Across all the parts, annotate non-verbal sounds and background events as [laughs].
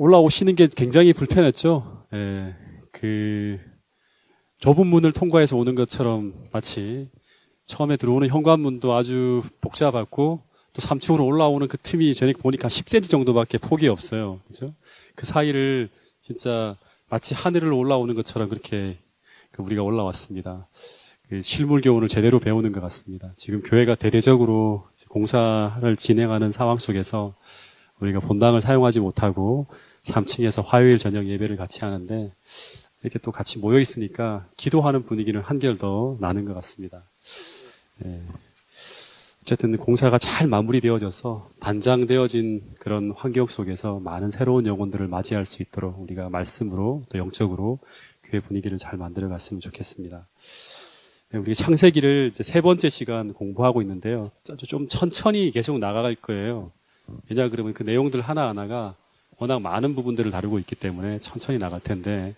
올라오시는 게 굉장히 불편했죠. 예, 그 좁은 문을 통과해서 오는 것처럼 마치 처음에 들어오는 현관문도 아주 복잡했고 또 3층으로 올라오는 그 틈이 저녁 보니까 10cm 정도밖에 폭이 없어요. 그죠? 그 사이를 진짜 마치 하늘을 올라오는 것처럼 그렇게 그 우리가 올라왔습니다. 그 실물 교훈을 제대로 배우는 것 같습니다. 지금 교회가 대대적으로 공사를 진행하는 상황 속에서 우리가 본당을 사용하지 못하고 3층에서 화요일 저녁 예배를 같이 하는데 이렇게 또 같이 모여 있으니까 기도하는 분위기는 한결 더 나는 것 같습니다. 예. 어쨌든 공사가 잘 마무리되어져서 단장되어진 그런 환경 속에서 많은 새로운 영혼들을 맞이할 수 있도록 우리가 말씀으로 또 영적으로 교회 분위기를 잘 만들어 갔으면 좋겠습니다. 네, 우리 창세기를 이제 세 번째 시간 공부하고 있는데요. 좀 천천히 계속 나가갈 거예요. 왜냐 그러면 그 내용들 하나하나가 워낙 많은 부분들을 다루고 있기 때문에 천천히 나갈 텐데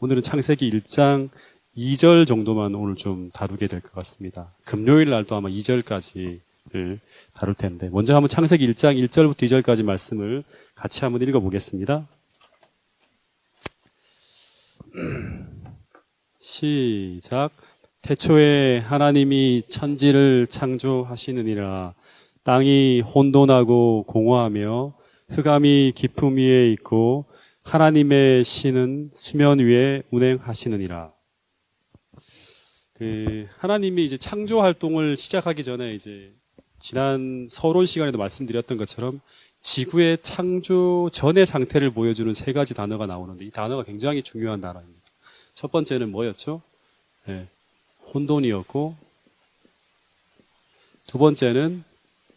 오늘은 창세기 1장 2절 정도만 오늘 좀 다루게 될 것 같습니다. 금요일 날도 아마 2절까지를 다룰 텐데 먼저 한번 창세기 1장 1절부터 2절까지 말씀을 같이 한번 읽어보겠습니다. [clears throat] 시작. 태초에 하나님이 천지를 창조하시느니라 땅이 혼돈하고 공허하며 흑암이 깊음 위에 있고 하나님의 신은 수면 위에 운행하시느니라. 그 하나님이 이제 창조 활동을 시작하기 전에 이제 지난 서론 시간에도 말씀드렸던 것처럼 지구의 창조 전의 상태를 보여주는 세 가지 단어가 나오는데 이 단어가 굉장히 중요한 단어입니다. 첫 번째는 뭐였죠? 네, 혼돈이었고 두 번째는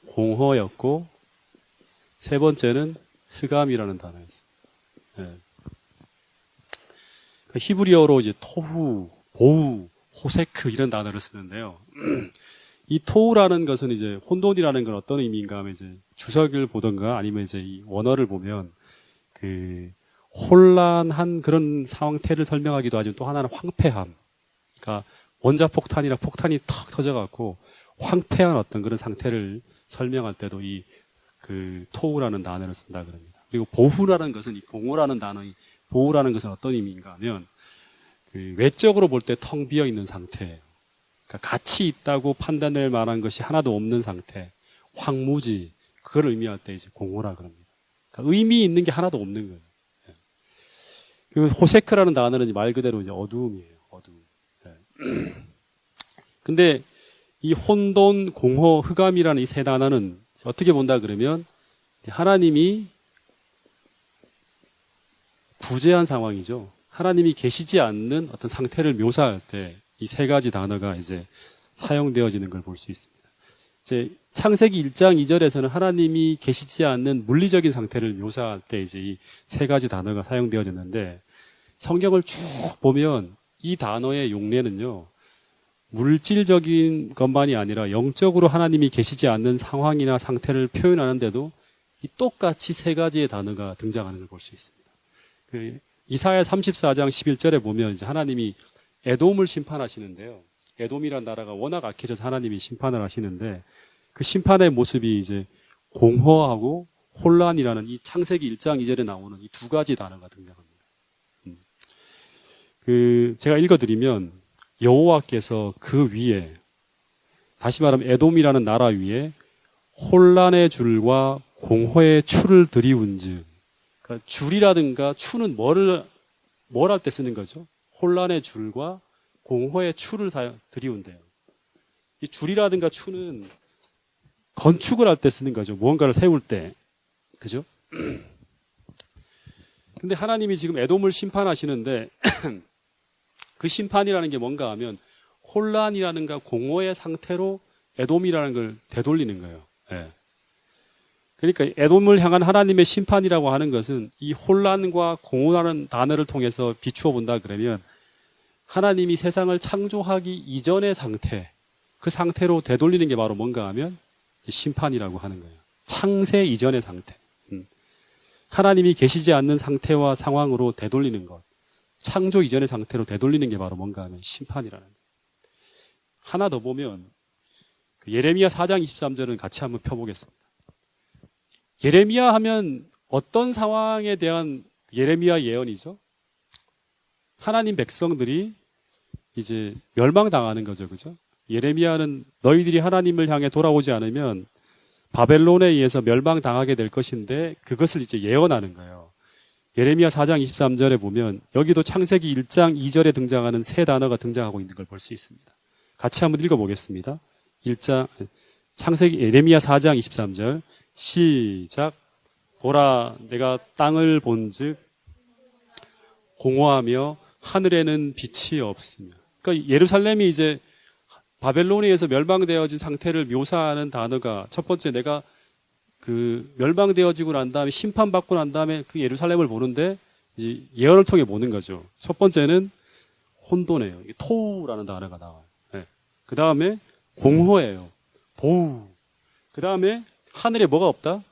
공허였고 세 번째는 흑암이라는 단어였습니다. 네. 그 히브리어로 이제 토후, 보우, 호세크 이런 단어를 쓰는데요. [clears throat] 이 토우라는 것은 이제 혼돈이라는 건 어떤 의미인가 하면 이제 주석을 보던가 아니면 이제 이 원어를 보면 그 혼란한 그런 상태를 설명하기도 하지만 또 하나는 황폐함. 그러니까 원자 폭탄이나 폭탄이 턱 터져갖고 황폐한 어떤 그런 상태를 설명할 때도 이 그 토우라는 단어를 쓴다 그럽니다. 그리고 보후라는 것은 이 공허라는 단어의 보후라는 것은 어떤 의미인가 하면 그 외적으로 볼 때 텅 비어 있는 상태예요. 그러니까 가치 있다고 판단될 만한 것이 하나도 없는 상태, 황무지 그걸 의미할 때 이제 공허라 그럽니다. 그러니까 의미 있는 게 하나도 없는 거예요. 예. 그리고 호세크라는 단어는 말 그대로 이제 어두움이에요. 어두움. 예. [clears throat] 근데 이 혼돈, 공허, 흑암이라는 이 세 단어는 어떻게 본다 그러면 하나님이 부재한 상황이죠. 하나님이 계시지 않는 어떤 상태를 묘사할 때 이 세 가지 단어가 이제 사용되어지는 걸 볼 수 있습니다. 이제 창세기 1장 2절에서는 하나님이 계시지 않는 물리적인 상태를 묘사할 때 이제 이 세 가지 단어가 사용되어졌는데 성경을 쭉 보면 이 단어의 용례는요. 물질적인 것만이 아니라 영적으로 하나님이 계시지 않는 상황이나 상태를 표현하는데도 이 똑같이 세 가지의 단어가 등장하는 걸 볼 수 있습니다. 그 이사야 34장 11절에 보면 이제 하나님이 에돔을 심판하시는데요. 에돔이란 나라가 워낙 악해져서 하나님이 심판을 하시는데 그 심판의 모습이 이제 공허하고 혼란이라는 이 창세기 1장 2절에 나오는 이 두 가지 단어가 등장합니다. 음. 그 제가 읽어드리면 여호와께서 그 위에 다시 말하면 에돔이라는 나라 위에 혼란의 줄과 공허의 추를 들이운즉 그러니까 줄이라든가 추는 뭐를 뭘 할 때 쓰는 거죠? 혼란의 줄과 공허의 추를 들이운대요. 이 줄이라든가 추는 건축을 할 때 쓰는 거죠. 무언가를 세울 때. 그죠? [clears throat] 근데 하나님이 지금 에돔을 심판하시는데 [clears throat] 그 심판이라는 게 뭔가 하면 혼란이라는가 공허의 상태로 에돔이라는 걸 되돌리는 거예요. 예. 그러니까 에돔을 향한 하나님의 심판이라고 하는 것은 이 혼란과 공허라는 단어를 통해서 비추어 본다 그러면 하나님이 세상을 창조하기 이전의 상태, 그 상태로 되돌리는 게 바로 뭔가 하면 심판이라고 하는 거예요. 창세 이전의 상태. 음. 하나님이 계시지 않는 상태와 상황으로 되돌리는 것. 창조 이전의 상태로 되돌리는 게 바로 뭔가 하면 심판이라는 거예요. 하나 더 보면 그 예레미야 4장 23절은 같이 한번 펴보겠습니다. 예레미야 하면 어떤 상황에 대한 예레미야 예언이죠? 하나님 백성들이 이제 멸망당하는 거죠. 그죠? 예레미야는 너희들이 하나님을 향해 돌아오지 않으면 바벨론에 의해서 멸망당하게 될 것인데 그것을 이제 예언하는 거예요. 예레미야 4장 23절에 보면 여기도 창세기 1장 2절에 등장하는 세 단어가 등장하고 있는 걸 볼 수 있습니다. 같이 한번 읽어보겠습니다. 1장 창세기 예레미야 4장 23절 시작 보라 내가 땅을 본즉 공허하며 하늘에는 빛이 없으며 그러니까 예루살렘이 이제 바벨론에 의해서 멸망되어진 상태를 묘사하는 단어가 첫 번째 내가 그 멸망되어지고 난 다음에 심판받고 난 다음에 그 예루살렘을 보는데 이제 예언을 통해 보는 거죠. 첫 번째는 혼돈이에요. 이게 토우라는 단어가 나와요. 그 다음에 공허예요. 보우. 그 다음에 하늘에 뭐가 없다?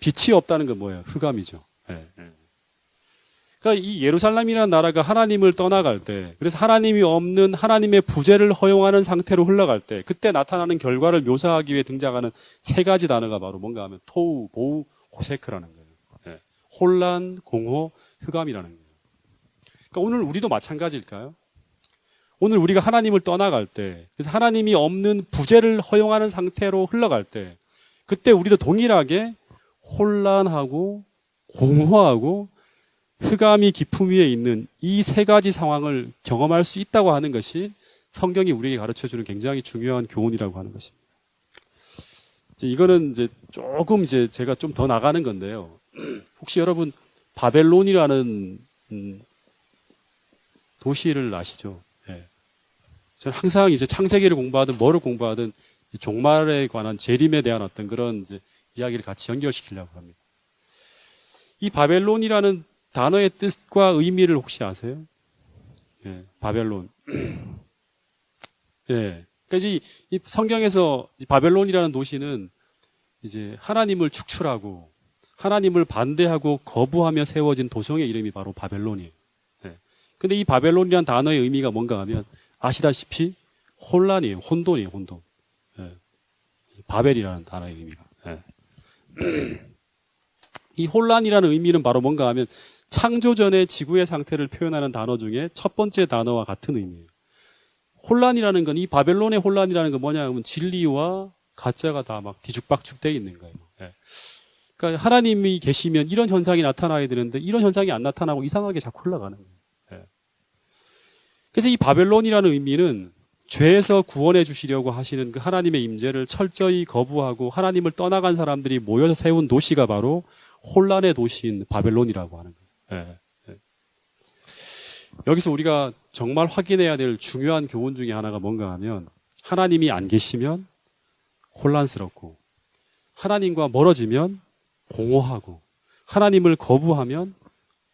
빛이 없다는 건 뭐예요? 흑암이죠. 예, 예. 그러니까 이 예루살렘이라는 나라가 하나님을 떠나갈 때, 그래서 하나님이 없는 하나님의 부재를 허용하는 상태로 흘러갈 때, 그때 나타나는 결과를 묘사하기 위해 등장하는 세 가지 단어가 바로 뭔가 하면 토우, 보우, 호세크라는 거예요. 예. 혼란, 공허, 흑암이라는 거예요. 그러니까 오늘 우리도 마찬가지일까요? 오늘 우리가 하나님을 떠나갈 때, 그래서 하나님이 없는 부재를 허용하는 상태로 흘러갈 때, 그때 우리도 동일하게 혼란하고 공허하고 흑암이 깊음 위에 있는 이 세 가지 상황을 경험할 수 있다고 하는 것이 성경이 우리에게 가르쳐 주는 굉장히 중요한 교훈이라고 하는 것입니다. 이제 이거는 이제 조금 이제 제가 좀 더 나가는 건데요. [clears throat] 혹시 여러분 바벨론이라는 음, 도시를 아시죠? 예. 저는 항상 이제 창세기를 공부하든 뭐를 공부하든 이 종말에 관한 재림에 대한 어떤 그런 이제 이야기를 같이 연결시키려고 합니다. 이 바벨론이라는 단어의 뜻과 의미를 혹시 아세요? 예, 바벨론. 예. 그러니까 이, 이 성경에서 이 바벨론이라는 도시는 이제 하나님을 축출하고 하나님을 반대하고 거부하며 세워진 도성의 이름이 바로 바벨론이에요. 예. 근데 이 바벨론이라는 단어의 의미가 뭔가 하면 아시다시피 혼란이에요. 혼돈이에요, 혼돈. 예. 바벨이라는 단어의 의미가. 예. [clears throat] 이 혼란이라는 의미는 바로 뭔가 하면 창조 전의 지구의 상태를 표현하는 단어 중에 첫 번째 단어와 같은 의미예요. 혼란이라는 건 이 바벨론의 혼란이라는 건 뭐냐 하면 진리와 가짜가 다 막 뒤죽박죽되어 있는 거예요. 예. 그러니까 하나님이 계시면 이런 현상이 나타나야 되는데 이런 현상이 안 나타나고 이상하게 자꾸 흘러가는 거예요. 예. 그래서 이 바벨론이라는 의미는 죄에서 구원해 주시려고 하시는 그 하나님의 임재를 철저히 거부하고 하나님을 떠나간 사람들이 모여서 세운 도시가 바로 혼란의 도시인 바벨론이라고 하는 거예요. 예, 예. 여기서 우리가 정말 확인해야 될 중요한 교훈 중에 하나가 뭔가 하면 하나님이 안 계시면 혼란스럽고 하나님과 멀어지면 공허하고 하나님을 거부하면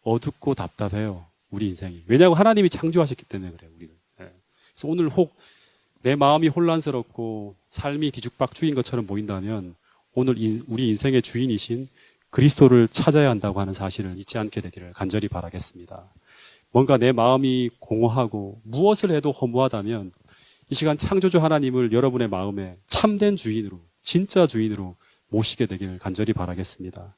어둡고 답답해요. 우리 인생이. 왜냐하면 하나님이 창조하셨기 때문에 그래요. 우리는. 예. 그래서 오늘 혹 내 마음이 혼란스럽고 삶이 뒤죽박죽인 것처럼 보인다면 오늘 인- 우리 인생의 주인이신 그리스도를 찾아야 한다고 하는 사실을 잊지 않게 되기를 간절히 바라겠습니다. 뭔가 내 마음이 공허하고 무엇을 해도 허무하다면 이 시간 창조주 하나님을 여러분의 마음에 참된 주인으로, 진짜 주인으로 모시게 되기를 간절히 바라겠습니다.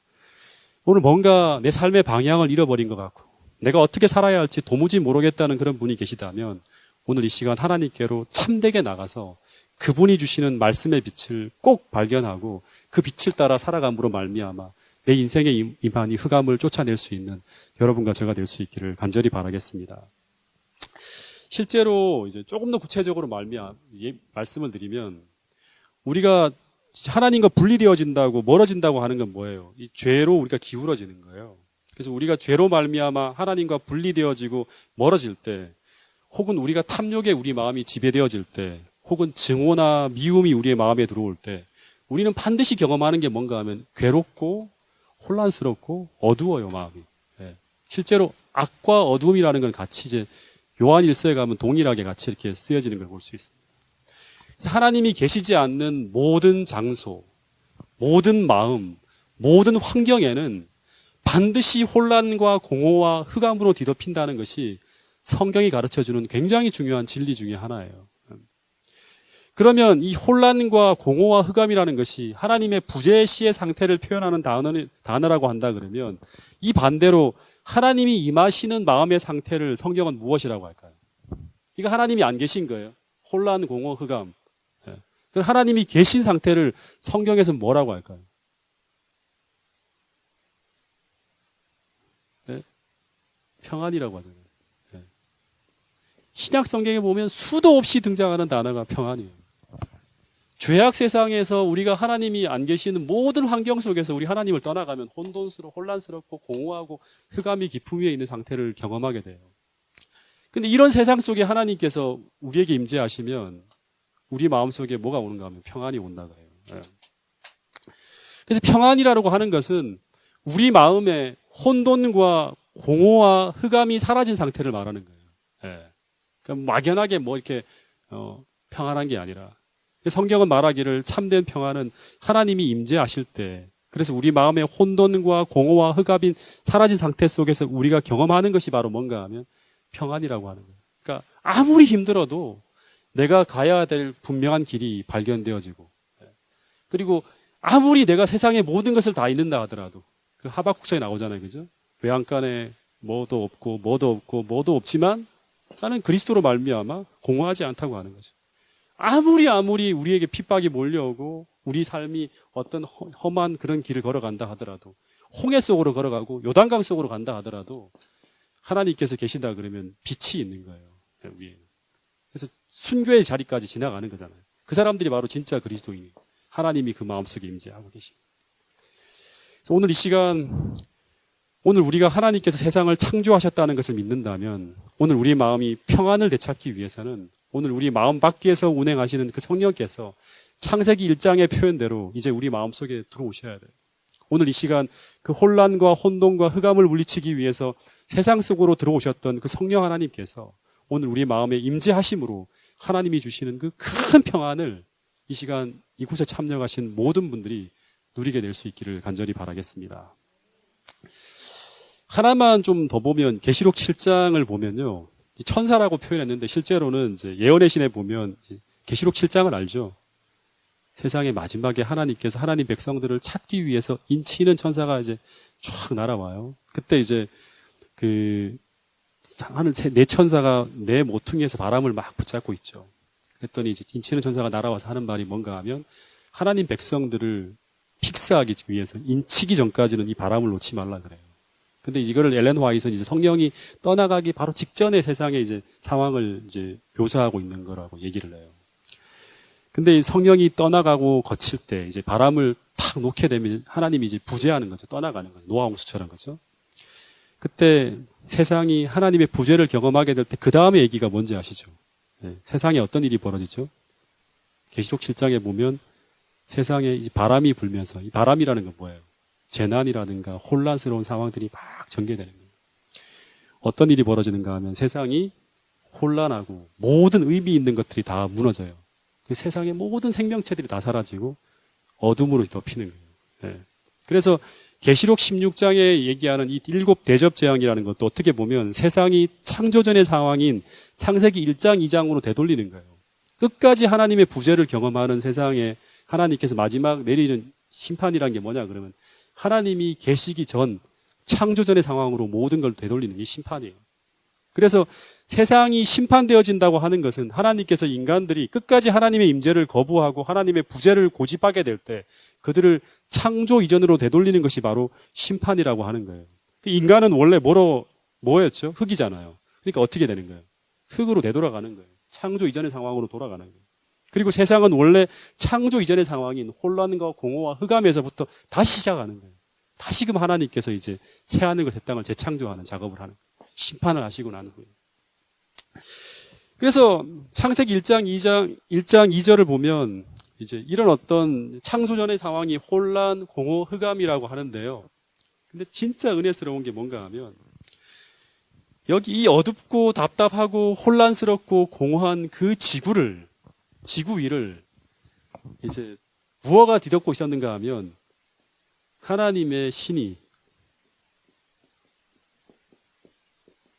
오늘 뭔가 내 삶의 방향을 잃어버린 것 같고 내가 어떻게 살아야 할지 도무지 모르겠다는 그런 분이 계시다면 오늘 이 시간 하나님께로 참되게 나가서 그분이 주시는 말씀의 빛을 꼭 발견하고 그 빛을 따라 살아감으로 말미암아 내 인생의 임- 임한 이 흑암을 쫓아낼 수 있는 여러분과 제가 될 수 있기를 간절히 바라겠습니다. 실제로 이제 조금 더 구체적으로 말미암 예, 말씀을 드리면 우리가 하나님과 분리되어진다고 멀어진다고 하는 건 뭐예요? 이 죄로 우리가 기울어지는 거예요. 그래서 우리가 죄로 말미암아 하나님과 분리되어지고 멀어질 때 혹은 우리가 탐욕에 우리 마음이 지배되어질 때, 혹은 증오나 미움이 우리의 마음에 들어올 때, 우리는 반드시 경험하는 게 뭔가 하면 괴롭고 혼란스럽고 어두워요, 마음이. 예. 실제로 악과 어두움이라는 건 같이 이제 요한 일서에 가면 동일하게 같이 이렇게 쓰여지는 걸 볼 수 있습니다. 하나님이 계시지 않는 모든 장소, 모든 마음, 모든 환경에는 반드시 혼란과 공허와 흑암으로 뒤덮인다는 것이 성경이 가르쳐 주는 굉장히 중요한 진리 중에 하나예요. 그러면 이 혼란과 공허와 흑암이라는 것이 하나님의 부재시의 상태를 표현하는 단어, 단어 라고 한다 그러면 이 반대로 하나님이 임하시는 마음의 상태를 성경은 무엇이라고 할까요? 이거 하나님이 안 계신 거예요. 혼란, 공허, 흑암. 예. 그 하나님이 계신 상태를 성경에서 뭐라고 할까요? 예? 평안이라고 하잖아요. 예. 신약 성경에 보면 수도 없이 등장하는 단어가 평안이에요. 죄악 세상에서 우리가 하나님이 안 계시는 모든 환경 속에서 우리 하나님을 떠나가면 혼돈스럽고 혼란스럽고 공허하고 흑암이 깊음 위에 있는 상태를 경험하게 돼요. 근데 이런 세상 속에 하나님께서 우리에게 임재하시면 우리 마음속에 뭐가 오는가 하면 평안이 온다 그래요. 예. 그래서 평안이라고 하는 것은 우리 마음에 혼돈과 공허와 흑암이 사라진 상태를 말하는 거예요. 예. 그러니까 막연하게 뭐 이렇게 어, 평안한 게 아니라 성경은 말하기를 참된 평안은 하나님이 임재하실 때 그래서 우리 마음의 혼돈과 공허와 흑암인 사라진 상태 속에서 우리가 경험하는 것이 바로 뭔가 하면 평안이라고 하는 거예요. 그러니까 아무리 힘들어도 내가 가야 될 분명한 길이 발견되어지고 그리고 아무리 내가 세상의 모든 것을 다 잃는다 하더라도 그 하박국서에 나오잖아요. 그죠? 외양간에 뭐도 없고 뭐도 없고 뭐도 없지만 나는 그리스도로 말미암아 공허하지 않다고 하는 거죠. 아무리 아무리 우리에게 핍박이 몰려오고 우리 삶이 어떤 허- 험한 그런 길을 걸어간다 하더라도 홍해 속으로 걸어가고 요단강 속으로 간다 하더라도 하나님께서 계신다 그러면 빛이 있는 거예요. 위에. 그래서 순교의 자리까지 지나가는 거잖아요. 그 사람들이 바로 진짜 그리스도인이에요. 하나님이 그 마음속에 임재하고 계십니다. 그래서 오늘 이 시간 오늘 우리가 하나님께서 세상을 창조하셨다는 것을 믿는다면 오늘 우리 마음이 평안을 되찾기 위해서는 오늘 우리 마음 밖에서 운행하시는 그 성령께서 창세기 1장의 표현대로 이제 우리 마음 속에 들어오셔야 돼요. 오늘 이 시간 그 혼란과 혼돈과 흑암을 물리치기 위해서 세상 속으로 들어오셨던 그 성령 하나님께서 오늘 우리 마음에 임재하심으로 하나님이 주시는 그 큰 평안을 이 시간 이곳에 참여하신 모든 분들이 누리게 될 수 있기를 간절히 바라겠습니다. 하나만 좀 더 보면 계시록 7장을 보면요. 이 천사라고 표현했는데 실제로는 예언의 신에 보면 계시록 7장을 알죠. 세상의 마지막에 하나님께서 하나님 백성들을 찾기 위해서 인치는 천사가 이제 쫙 날아와요. 그때 이제 그 하는 세- 네 천사가 내 모퉁이에서 바람을 막 붙잡고 있죠. 그랬더니 이제 인치는 천사가 날아와서 하는 말이 뭔가 하면 하나님 백성들을 픽스하기 위해서 인치기 전까지는 이 바람을 놓지 말라 그래요. 근데 이거를 엘렌 화이트는 이제 성령이 떠나가기 바로 직전의 세상의 이제 상황을 이제 묘사하고 있는 거라고 얘기를 해요. 근데 이 성령이 떠나가고 거칠 때 이제 바람을 탁 놓게 되면 하나님이 이제 부재하는 거죠. 떠나가는 거죠. 노아 홍수처럼 거죠. 그때 세상이 하나님의 부재를 경험하게 될 때 그 다음에 얘기가 뭔지 아시죠? 예, 세상에 어떤 일이 벌어지죠? 계시록 7장에 보면 세상에 바람이 불면서 이 바람이라는 건 뭐예요? 재난이라든가 혼란스러운 상황들이 막 전개되는 거예요. 어떤 일이 벌어지는가 하면 세상이 혼란하고 모든 의미 있는 것들이 다 무너져요. 그 세상의 모든 생명체들이 다 사라지고 어둠으로 덮이는 거예요. 예. 그래서 계시록 16장에 얘기하는 이 일곱 대접 재앙이라는 것도 어떻게 보면 세상이 창조전의 상황인 창세기 1장, 2장으로 되돌리는 거예요. 끝까지 하나님의 부재를 경험하는 세상에 하나님께서 마지막 내리는 심판이란 게 뭐냐 그러면 하나님이 계시기 전 창조전의 상황으로 모든 걸 되돌리는 게 심판이에요. 그래서 세상이 심판되어진다고 하는 것은 하나님께서 인간들이 끝까지 하나님의 임재를 거부하고 하나님의 부재를 고집하게 될 때 그들을 창조 이전으로 되돌리는 것이 바로 심판이라고 하는 거예요. 그 인간은 원래 뭐로 뭐였죠? 흙이잖아요. 그러니까 어떻게 되는 거예요? 흙으로 되돌아가는 거예요. 창조 이전의 상황으로 돌아가는 거예요. 그리고 세상은 원래 창조 이전의 상황인 혼란과 공허와 흑암에서부터 다시 시작하는 거예요. 다시금 하나님께서 이제 새 하늘과 새 땅을 재창조하는 작업을 하는 거예요. 심판을 하시고 난 후에. 그래서 창세기 1장 2장 1장 2절을 보면 이제 이런 어떤 창조전의 상황이 혼란, 공허, 흑암이라고 하는데요. 근데 진짜 은혜스러운 게 뭔가 하면 여기 이 어둡고 답답하고 혼란스럽고 공허한 그 지구를 지구 위를 이제 무엇가 뒤덮고 있었는가 하면 하나님의 신이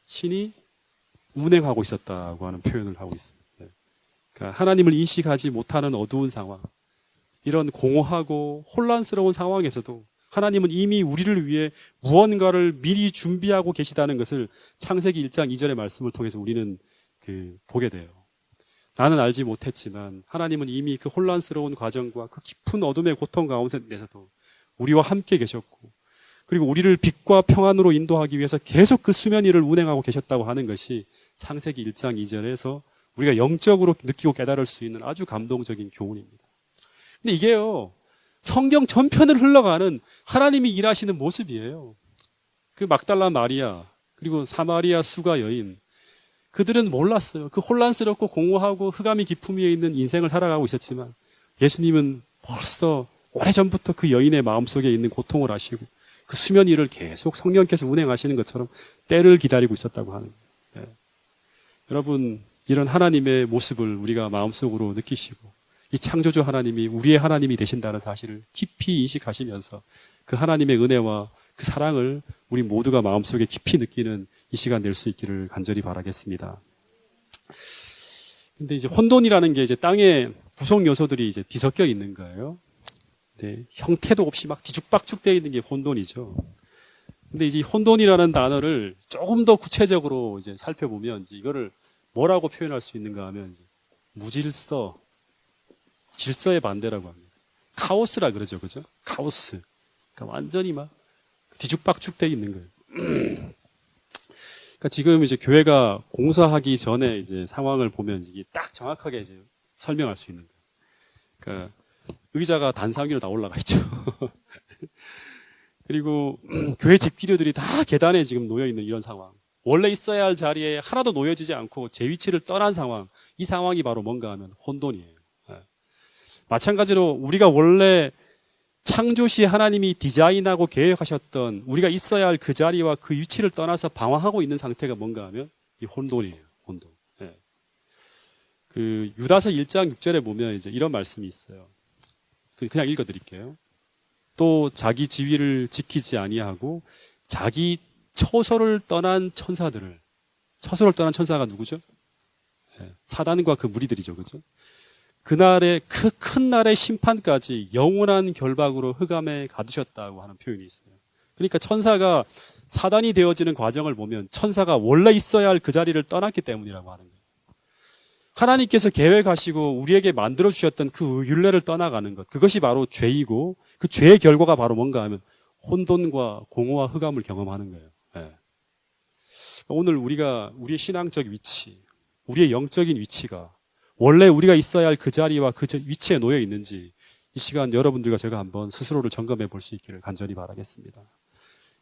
신이 운행하고 있었다고 하는 표현을 하고 있습니다. 네. 그러니까 하나님을 인식하지 못하는 어두운 상황, 이런 공허하고 혼란스러운 상황에서도 하나님은 이미 우리를 위해 무언가를 미리 준비하고 계시다는 것을 창세기 1장 2절의 말씀을 통해서 우리는 그 보게 돼요. 나는 알지 못했지만 하나님은 이미 그 혼란스러운 과정과 그 깊은 어둠의 고통 가운데서도 우리와 함께 계셨고 그리고 우리를 빛과 평안으로 인도하기 위해서 계속 그 수면 위를 운행하고 계셨다고 하는 것이 창세기 1장 2절에서 우리가 영적으로 느끼고 깨달을 수 있는 아주 감동적인 교훈입니다. 근데 이게요, 성경 전편을 흘러가는 하나님이 일하시는 모습이에요. 그 막달라 마리아, 그리고 사마리아 수가 여인, 그들은 몰랐어요. 그 혼란스럽고 공허하고 흑암이 깊음 위에 있는 인생을 살아가고 있었지만 예수님은 벌써 오래전부터 그 여인의 마음속에 있는 고통을 아시고 그 수면 위를 계속 성령께서 운행하시는 것처럼 때를 기다리고 있었다고 하는 거예요. 예. 여러분, 이런 하나님의 모습을 우리가 마음속으로 느끼시고 이 창조주 하나님이 우리의 하나님이 되신다는 사실을 깊이 인식하시면서 그 하나님의 은혜와 그 사랑을 우리 모두가 마음속에 깊이 느끼는 이 시간 될 수 있기를 간절히 바라겠습니다. 근데 이제 혼돈이라는 게 이제 땅에 구성 요소들이 이제 뒤섞여 있는 거예요. 네, 형태도 없이 막 뒤죽박죽 되어 있는 게 혼돈이죠. 근데 이제 이 혼돈이라는 단어를 조금 더 구체적으로 이제 살펴보면 이제 이거를 뭐라고 표현할 수 있는가 하면 무질서, 질서의 반대라고 합니다. 카오스라 그러죠, 그죠? 카오스. 그러니까 완전히 막 뒤죽박죽 되어 있는 거예요. 그러니까 지금 이제 교회가 공사하기 전에 이제 상황을 보면 이게 딱 정확하게 이제 설명할 수 있는 거예요. 그러니까 의자가 단상 위로 다 올라가 있죠. [laughs] 그리고 교회 집기류들이 다 계단에 지금 놓여 있는 이런 상황. 원래 있어야 할 자리에 하나도 놓여지지 않고 제 위치를 떠난 상황. 이 상황이 바로 뭔가 하면 혼돈이에요. 예. 마찬가지로 우리가 원래 창조시 하나님이 디자인하고 계획하셨던 우리가 있어야 할 그 자리와 그 위치를 떠나서 방황하고 있는 상태가 뭔가 하면 이 혼돈이에요. 혼돈. 예. 그 유다서 1장 6절에 보면 이제 이런 말씀이 있어요. 그 그냥 읽어 드릴게요. 또 자기 지위를 지키지 아니하고 자기 처소를 떠난 천사들을 처소를 떠난 천사가 누구죠? 예, 사단과 그 무리들이죠. 그죠? 그날의 그 큰 날의 심판까지 영원한 결박으로 흑암에 가두셨다고 하는 표현이 있어요. 그러니까 천사가 사단이 되어지는 과정을 보면 천사가 원래 있어야 할 그 자리를 떠났기 때문이라고 하는 거예요. 하나님께서 계획하시고 우리에게 만들어 주셨던 그 윤례를 떠나가는 것. 그것이 바로 죄이고 그 죄의 결과가 바로 뭔가 하면 혼돈과 공허와 흑암을 경험하는 거예요. 예. 오늘 우리가 우리의 신앙적 위치, 우리의 영적인 위치가 원래 우리가 있어야 할 그 자리와 그 위치에 놓여 있는지 이 시간 여러분들과 제가 한번 스스로를 점검해 볼 수 있기를 간절히 바라겠습니다.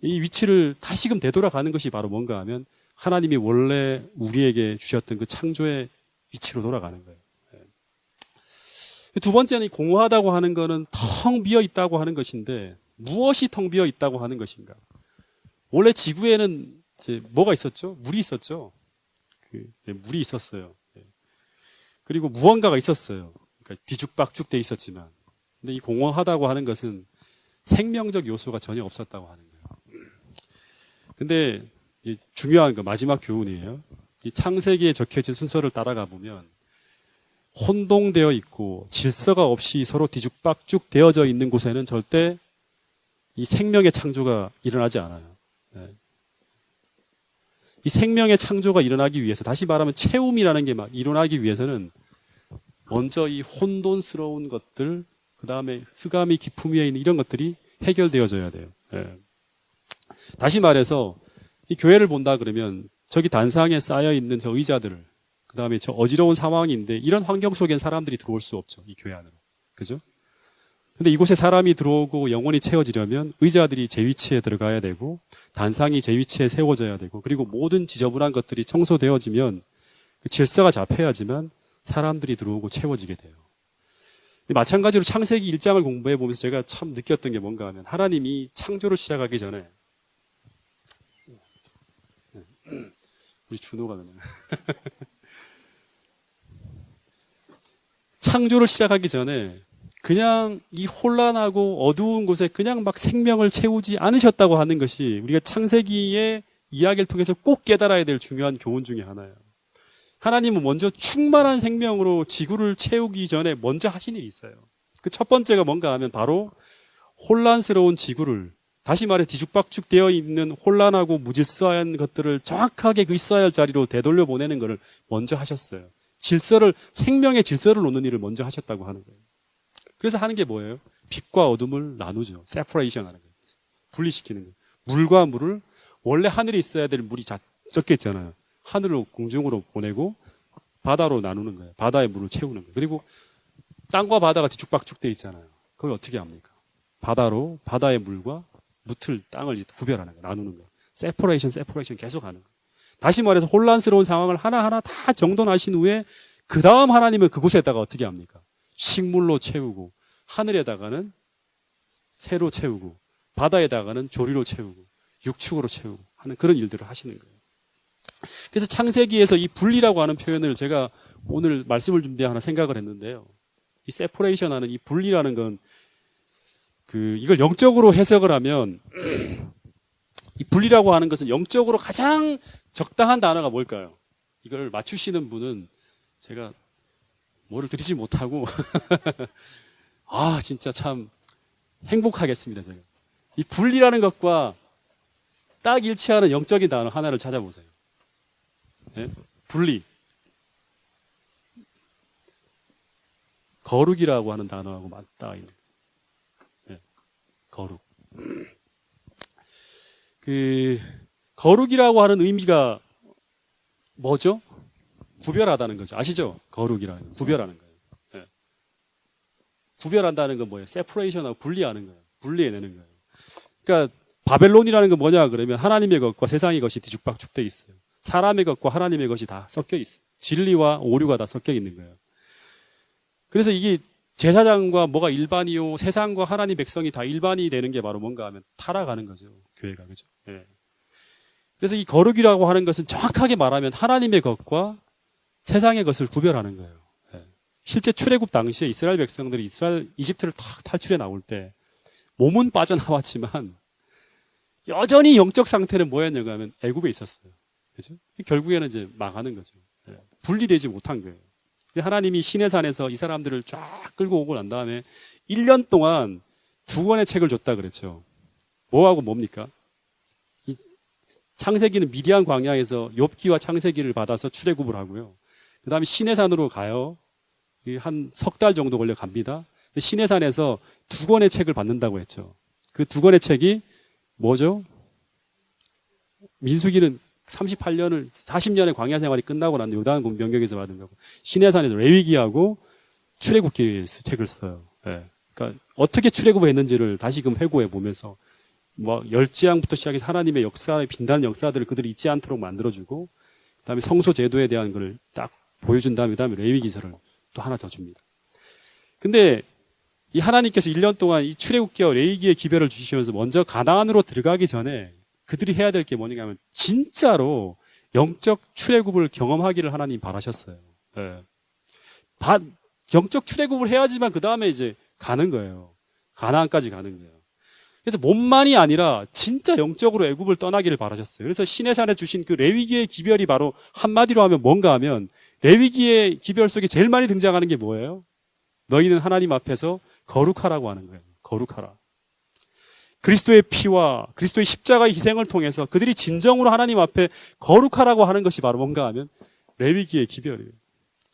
이 위치를 다시금 되돌아가는 것이 바로 뭔가 하면 하나님이 원래 우리에게 주셨던 그 창조의 위치로 돌아가는 거예요. 예. 두 번째는 공허하다고 하는 것은 텅 비어 있다고 하는 것인데 무엇이 텅 비어 있다고 하는 것인가? 원래 지구에는 이제 뭐가 있었죠? 물이 있었죠. 그 예, 물이 있었어요. 예. 그리고 무언가가 있었어요. 그러니까 뒤죽박죽 돼 있었지만, 근데 이 공허하다고 하는 것은 생명적 요소가 전혀 없었다고 하는 거예요. 근데 중요한 거 마지막 교훈이에요. 이 창세기에 적혀진 순서를 따라가 보면 혼동되어 있고 질서가 없이 서로 뒤죽박죽 되어져 있는 곳에는 절대 이 생명의 창조가 일어나지 않아요. 네. 이 생명의 창조가 일어나기 위해서 다시 말하면 채움이라는 게 막 일어나기 위해서는 먼저 이 혼돈스러운 것들 그 다음에 흑암이 깊음 위에 있는 이런 것들이 해결되어져야 돼요. 네. 다시 말해서 이 교회를 본다 그러면 저기 단상에 쌓여 있는 저 의자들을 그 다음에 저 어지러운 상황인데 이런 환경 속엔 사람들이 들어올 수 없죠. 이 교회 안으로. 그죠? 근데 이곳에 사람이 들어오고 영원히 채워지려면 의자들이 제 위치에 들어가야 되고 단상이 제 위치에 세워져야 되고 그리고 모든 지저분한 것들이 청소되어지면 그 질서가 잡혀야지만 사람들이 들어오고 채워지게 돼요. 마찬가지로 창세기 1장을 공부해 보면서 제가 참 느꼈던 게 뭔가 하면 하나님이 창조를 시작하기 전에 우리 준호가 너네. [laughs] 창조를 시작하기 전에 그냥 이 혼란하고 어두운 곳에 그냥 막 생명을 채우지 않으셨다고 하는 것이 우리가 창세기의 이야기를 통해서 꼭 깨달아야 될 중요한 교훈 중에 하나예요. 하나님은 먼저 충만한 생명으로 지구를 채우기 전에 먼저 하신 일이 있어요. 그 첫 번째가 뭔가 하면 바로 혼란스러운 지구를 다시 말해 뒤죽박죽 되어 있는 혼란하고 무질서한 것들을 정확하게 그 있어야 할 자리로 되돌려 보내는 것을 먼저 하셨어요. 질서를 생명의 질서를 놓는 일을 먼저 하셨다고 하는 거예요. 그래서 하는 게 뭐예요? 빛과 어둠을 나누죠. 세퍼레이션 하는 거예요. 분리시키는 거예요. 물과 물을 원래 하늘에 있어야 될 물이 자- 적게 있잖아요. 하늘로 공중으로 보내고 바다로 나누는 거예요. 바다의 물을 채우는 거예요. 그리고 땅과 바다가 뒤죽박죽 돼 있잖아요. 그걸 어떻게 합니까? 바다로 바다의 물과 묻을 땅을 구별하는 거예요. 나누는 거예요. 세퍼레이션, 세퍼레이션 계속 하는 거예요. 다시 말해서 혼란스러운 상황을 하나하나 다 정돈하신 후에 그 다음 하나님은 그곳에다가 어떻게 합니까? 식물로 채우고 하늘에다가는 새로 채우고 바다에다가는 조리로 채우고 육축으로 채우고 하는 그런 일들을 하시는 거예요. 그래서 창세기에서 이 분리라고 하는 표현을 제가 오늘 말씀을 준비해 하나 생각을 했는데요. 이 세퍼레이션 하는 이 분리라는 건 그 이걸 영적으로 해석을 하면 이 분리라고 하는 것은 영적으로 가장 적당한 단어가 뭘까요? 이걸 맞추시는 분은 제가 뭐를 드리지 못하고 [laughs] 아 진짜 참 행복하겠습니다 제가 이 분리라는 것과 딱 일치하는 영적인 단어 하나를 찾아보세요. 예? 분리 거룩이라고 하는 단어하고 맞닿아 있는 예, 거룩. 그 거룩이라고 하는 의미가 뭐죠? 구별하다는 거죠. 아시죠? 거룩이라는 거. 구별하는 거예요. 예. 구별한다는 건 뭐예요? 세퍼레이션하고 분리하는 거예요. 분리해내는 거예요. 그러니까 바벨론이라는 건 뭐냐 그러면 하나님의 것과 세상의 것이 뒤죽박죽돼 있어요. 사람의 것과 하나님의 것이 다 섞여 있어요. 진리와 오류가 다 섞여 있는 거예요. 그래서 이게 제사장과 뭐가 일반이요, 세상과 하나님 백성이 다 일반이 되는 게 바로 뭔가 하면 타락하는 거죠. 교회가 그죠. 예. 그래서 이 거룩이라고 하는 것은 정확하게 말하면 하나님의 것과 세상의 것을 구별하는 거예요. 예. 실제 출애굽 당시에 이스라엘 백성들이 이스라엘 이집트를 탁 탈출해 나올 때 몸은 빠져나왔지만 [laughs] 여전히 영적 상태는 뭐였냐고 하면 애굽에 있었어요. 그죠? 결국에는 이제 망하는 거죠. 예. 분리되지 못한 거예요. 하나님이 신의 산에서 이 사람들을 쫙 끌고 오고 난 다음에 1년 동안 두 권의 책을 줬다 그랬죠. 뭐하고 뭡니까? 이 창세기는 미디안 광야에서 욥기와 창세기를 받아서 출애굽을 하고요. 그 다음에 신의 산으로 가요. 한 석 달 정도 걸려 갑니다. 근데 신의 산에서 두 권의 책을 받는다고 했죠. 그 두 권의 책이 뭐죠? 민수기는 38년을 40년의 광야 생활이 끝나고 난 요단 명경에서 받은 거고 시내산에서 레위기하고 출애굽기 책을 써요. 예. 그러니까 어떻게 출애굽을 했는지를 다시금 회고해 보면서 뭐 열지양부터 시작해서 하나님의 역사의 빛나는 역사들을 그들이 잊지 않도록 만들어주고 그다음에 성소 제도에 대한 걸 딱 보여준 다음에 그다음에 레위기서를 또 하나 더 줍니다. 근데 이 하나님께서 1년 동안 이 출애굽기와 레위기의 기별을 주시면서 먼저 가나안으로 들어가기 전에 그들이 해야 될 게 뭐냐 하면 진짜로 영적 출애굽을 경험하기를 하나님 바라셨어요. 예. 바- 영적 출애굽을 해야지만 그 다음에 이제 가는 거예요. 가나안까지 가는 거예요. 그래서 몸만이 아니라 진짜 영적으로 애굽을 떠나기를 바라셨어요. 그래서 신의 산에 주신 그 레위기의 기별이 바로 한마디로 하면 뭔가 하면 레위기의 기별 속에 제일 많이 등장하는 게 뭐예요? 너희는 하나님 앞에서 거룩하라고 하는 거예요. 거룩하라. 그리스도의 피와 그리스도의 십자가의 희생을 통해서 그들이 진정으로 하나님 앞에 거룩하라고 하는 것이 바로 뭔가 하면 레위기의 기별이에요.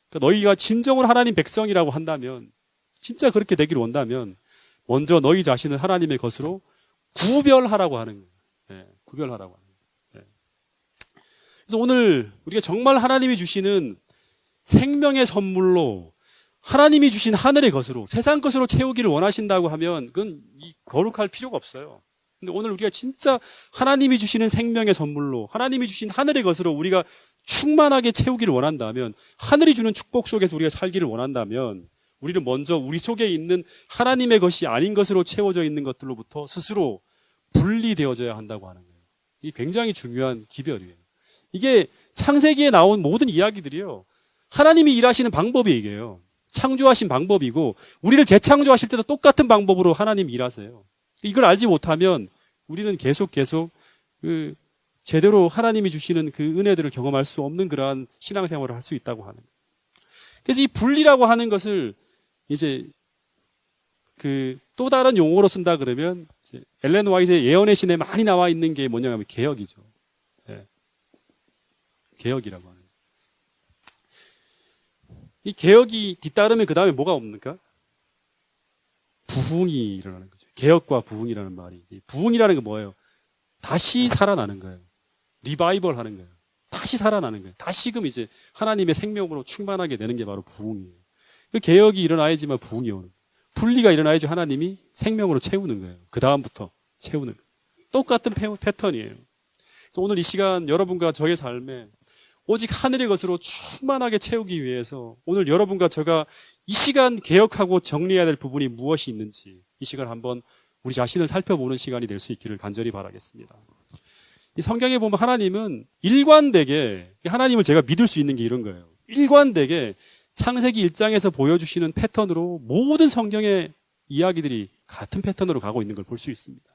그러니까 너희가 진정으로 하나님 백성이라고 한다면 진짜 그렇게 되기를 원다면 먼저 너희 자신을 하나님의 것으로 구별하라고 하는 거예요. 예, 구별하라고 하는 거예요. 예. 그래서 오늘 우리가 정말 하나님이 주시는 생명의 선물로 하나님이 주신 하늘의 것으로 세상 것으로 채우기를 원하신다고 하면 그건 이 거룩할 필요가 없어요. 근데 오늘 우리가 진짜 하나님이 주시는 생명의 선물로 하나님이 주신 하늘의 것으로 우리가 충만하게 채우기를 원한다면 하늘이 주는 축복 속에서 우리가 살기를 원한다면 우리는 먼저 우리 속에 있는 하나님의 것이 아닌 것으로 채워져 있는 것들로부터 스스로 분리되어져야 한다고 하는 거예요. 이 굉장히 중요한 기별이에요. 이게 창세기에 나온 모든 이야기들이요. 하나님이 일하시는 방법이 이게요. 창조하신 방법이고 우리를 재창조하실 때도 똑같은 방법으로 하나님 일하세요. 이걸 알지 못하면 우리는 계속 계속 그 제대로 하나님이 주시는 그 은혜들을 경험할 수 없는 그러한 신앙생활을 할 수 있다고 하는. 그래서 이 분리라고 하는 것을 이제 그 또 다른 용어로 쓴다 그러면 엘렌 와이트의 예언의 신에 많이 나와 있는 게 뭐냐면 개혁이죠. 예. 개혁이라고. 이 개혁이 뒤따르면 그 다음에 뭐가 없는가? 부흥이 일어나는 거죠. 개혁과 부흥이라는 말이. 부흥이라는 게 뭐예요? 다시 살아나는 거예요. 리바이벌 하는 거예요. 다시 살아나는 거예요. 다시금 이제 하나님의 생명으로 충만하게 되는 게 바로 부흥이에요. 그 개혁이 일어나야지만 부흥이 오는 거예요. 분리가 일어나야지 하나님이 생명으로 채우는 거예요. 그 다음부터 채우는 거예요. 똑같은 패- 패턴이에요. 오늘 이 시간 여러분과 저의 삶에 오직 하늘의 것으로 충만하게 채우기 위해서 오늘 여러분과 제가 이 시간 개혁하고 정리해야 될 부분이 무엇이 있는지 이 시간 한번 우리 자신을 살펴보는 시간이 될 수 있기를 간절히 바라겠습니다. 이 성경에 보면 하나님은 일관되게 하나님을 제가 믿을 수 있는 게 이런 거예요. 일관되게 창세기 1장에서 보여주시는 패턴으로 모든 성경의 이야기들이 같은 패턴으로 가고 있는 걸 볼 수 있습니다.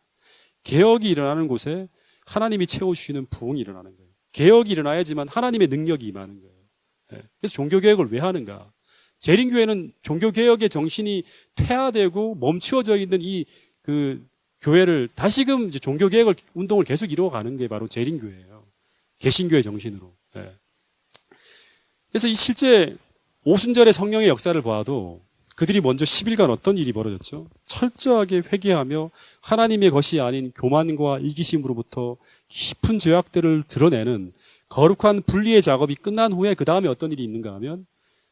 개혁이 일어나는 곳에 하나님이 채워주시는 부흥이 일어나는 거예요. 개혁이 일어나야지만 하나님의 능력이 임하는 거예요. 예. 그래서 종교개혁을 왜 하는가? 재림교회는 종교개혁의 정신이 퇴화되고 멈추어져 있는 이 그 교회를 다시금 이제 종교개혁을 운동을 계속 이루어가는 게 바로 재림교회예요. 개신교의 정신으로. 예. 그래서 이 실제 오순절의 성령의 역사를 보아도 그들이 먼저 10일간 어떤 일이 벌어졌죠? 철저하게 회개하며 하나님의 것이 아닌 교만과 이기심으로부터 깊은 죄악들을 드러내는 거룩한 분리의 작업이 끝난 후에 그 다음에 어떤 일이 있는가 하면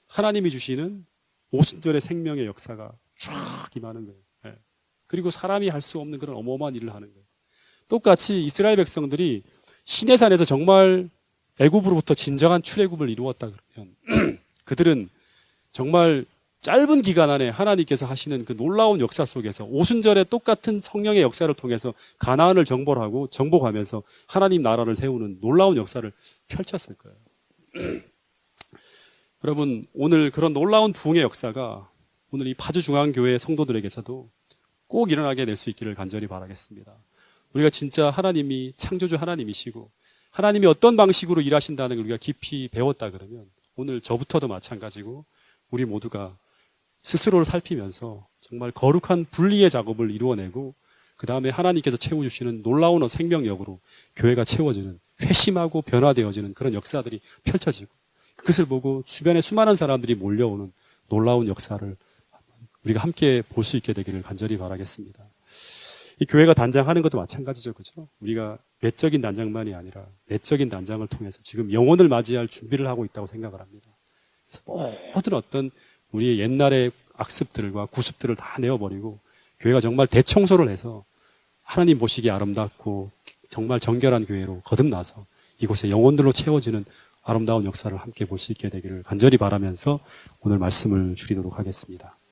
하나님이 주시는 오순절의 생명의 역사가 쫙 임하는 거예요. 예. 그리고 사람이 할 수 없는 그런 어마어마한 일을 하는 거예요. 똑같이 이스라엘 백성들이 시내산에서 정말 애굽으로부터 진정한 출애굽을 이루었다 그러면 [clears throat] 그들은 정말 짧은 기간 안에 하나님께서 하시는 그 놀라운 역사 속에서 오순절에 똑같은 성령의 역사를 통해서 가나안을 정벌하고 정복하면서 하나님 나라를 세우는 놀라운 역사를 펼쳤을 거예요. [clears throat] 여러분 오늘 그런 놀라운 부흥의 역사가 오늘 이 파주 중앙교회 성도들에게서도 꼭 일어나게 될 수 있기를 간절히 바라겠습니다. 우리가 진짜 하나님이 창조주 하나님이시고 하나님이 어떤 방식으로 일하신다는 걸 우리가 깊이 배웠다 그러면 오늘 저부터도 마찬가지고 우리 모두가 스스로를 살피면서 정말 거룩한 분리의 작업을 이루어내고 그 다음에 하나님께서 채워주시는 놀라운 생명력으로 교회가 채워지는 회심하고 변화되어지는 그런 역사들이 펼쳐지고 그것을 보고 주변에 수많은 사람들이 몰려오는 놀라운 역사를 우리가 함께 볼 수 있게 되기를 간절히 바라겠습니다. 이 교회가 단장하는 것도 마찬가지죠. 그죠? 우리가 외적인 단장만이 아니라 내적인 단장을 통해서 지금 영혼을 맞이할 준비를 하고 있다고 생각을 합니다. 그래서 모든 어떤 우리의 옛날의 악습들과 구습들을 다 내어버리고 교회가 정말 대청소를 해서 하나님 보시기에 아름답고 정말 정결한 교회로 거듭나서 이곳에 영혼들로 채워지는 아름다운 역사를 함께 볼 수 있게 되기를 간절히 바라면서 오늘 말씀을 줄이도록 하겠습니다.